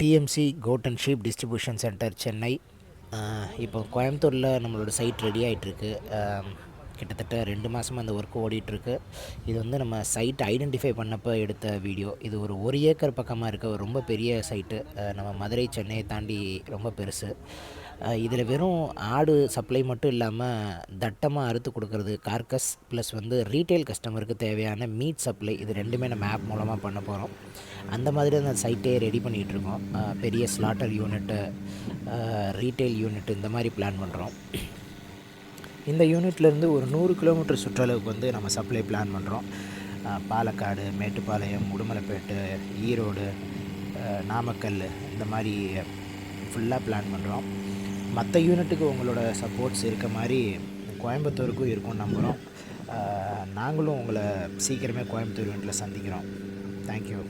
TMC goat and sheep distribution centre Chennai இப்போ கோயம்புத்தூரில் நம்மளோட சைட் ரெடி ஆகிட்டுருக்கு கிட்டத்தட்ட ரெண்டு மாதமாக அந்த ஒர்க் ஓடிட்டுருக்கு. இது வந்து நம்ம சைட் ஐடென்டிஃபை பண்ணப்போ எடுத்த வீடியோ இது ஒரு ஒரு ஏக்கர் பக்கமாக இருக்க ஒரு ரொம்ப பெரிய சைட்டு நம்ம மதுரை சென்னையை தாண்டி ரொம்ப பெருசு. இதில் வெறும் ஆடு சப்ளை மட்டும் இல்லாமல் தட்டமாக அறுத்து கொடுக்கறது கார்கஸ் ப்ளஸ் வந்து ரீட்டைல் கஸ்டமருக்கு தேவையான மீட் சப்ளை இது ரெண்டுமே நம்ம ஆப் மூலமாக பண்ண போகிறோம் அந்த மாதிரி அந்த சைட்டே ரெடி பண்ணிகிட்ருக்கோம் பெரிய ஸ்லாட்டர் யூனிட்டு ரீட்டைல் யூனிட் இந்த மாதிரி பிளான் பண்ணுறோம் இந்த யூனிட்லேருந்து ஒரு நூறு கிலோமீட்டர் சுற்றளவுக்கு வந்து நம்ம சப்ளை பிளான் பண்ணுறோம் பாலக்காடு மேட்டுப்பாளையம் உடுமலைப்பேட்டு ஈரோடு நாமக்கல் இந்த மாதிரி ஃபுல்லாக பிளான் பண்ணுறோம் மற்ற யூனிட்டுக்கு உங்களோட சப்போர்ட்ஸ் இருக்க மாதிரி கோயம்புத்தூருக்கும் இருக்கும் நம்புகிறோம் நாங்களும் உங்களை சீக்கிரமே கோயம்புத்தூர் யூனிட்டில் சந்திக்கிறோம். தேங்க்யூ